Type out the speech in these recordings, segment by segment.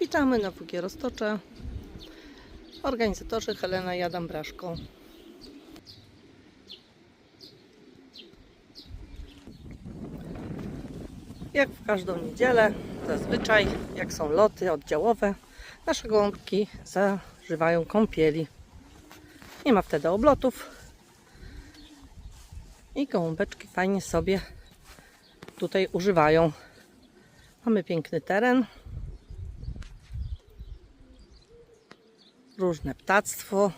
Witamy na WG Roztocze. Organizatorzy Helena i Adam Braszko. Jak w każdą niedzielę, zazwyczaj, jak są loty oddziałowe, nasze gołąbki zażywają kąpieli. Nie ma wtedy oblotów. I gołąbeczki fajnie sobie tutaj używają. Mamy piękny teren. Różne ptactwo,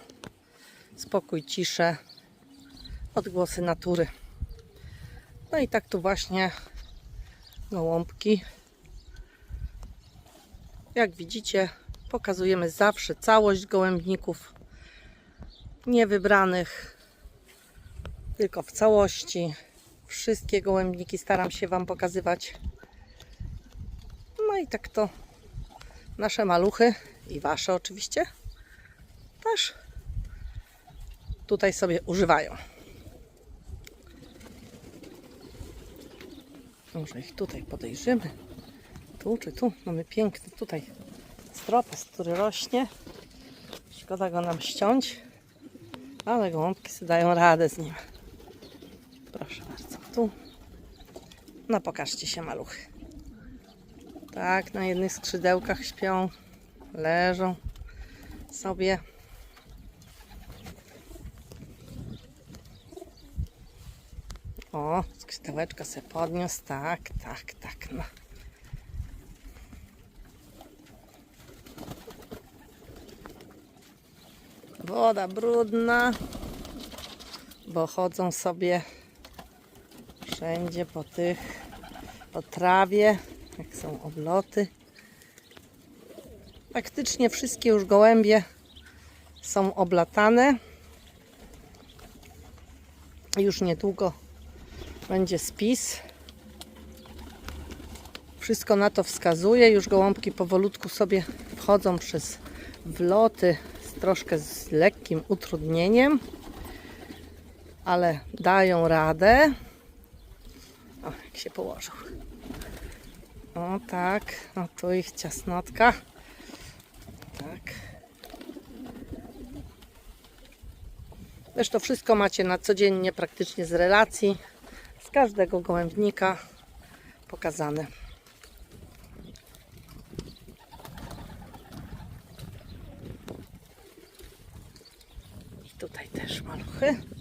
spokój, ciszę, odgłosy natury. No i tak tu właśnie gołąbki. Jak widzicie, pokazujemy zawsze całość gołębników, nie wybranych, tylko w całości. Wszystkie gołębniki staram się Wam pokazywać. No i tak to nasze maluchy i Wasze oczywiście też tutaj sobie używają. Może ich tutaj podejrzymy. Tu czy tu? Mamy piękny tutaj stropes, który rośnie. Szkoda go nam ściąć, ale gołąbki sobie dają radę z nim. Proszę bardzo, tu. No pokażcie się maluchy. Tak, na jednych skrzydełkach śpią, leżą sobie. O, skrzydełeczka se podniósł, tak, tak, tak, no. Woda brudna, bo chodzą sobie wszędzie po tych, po trawie, jak są obloty. Praktycznie wszystkie już gołębie są oblatane. Już niedługo będzie spis. Wszystko na to wskazuje. Już gołąbki powolutku sobie wchodzą przez wloty z troszkę z lekkim utrudnieniem, ale dają radę. O, jak się położył. O tak, no tu ich ciasnotka. Tak. Zresztą wszystko macie na codziennie praktycznie z relacji, każdego gołębnika pokazane. I tutaj też maluchy.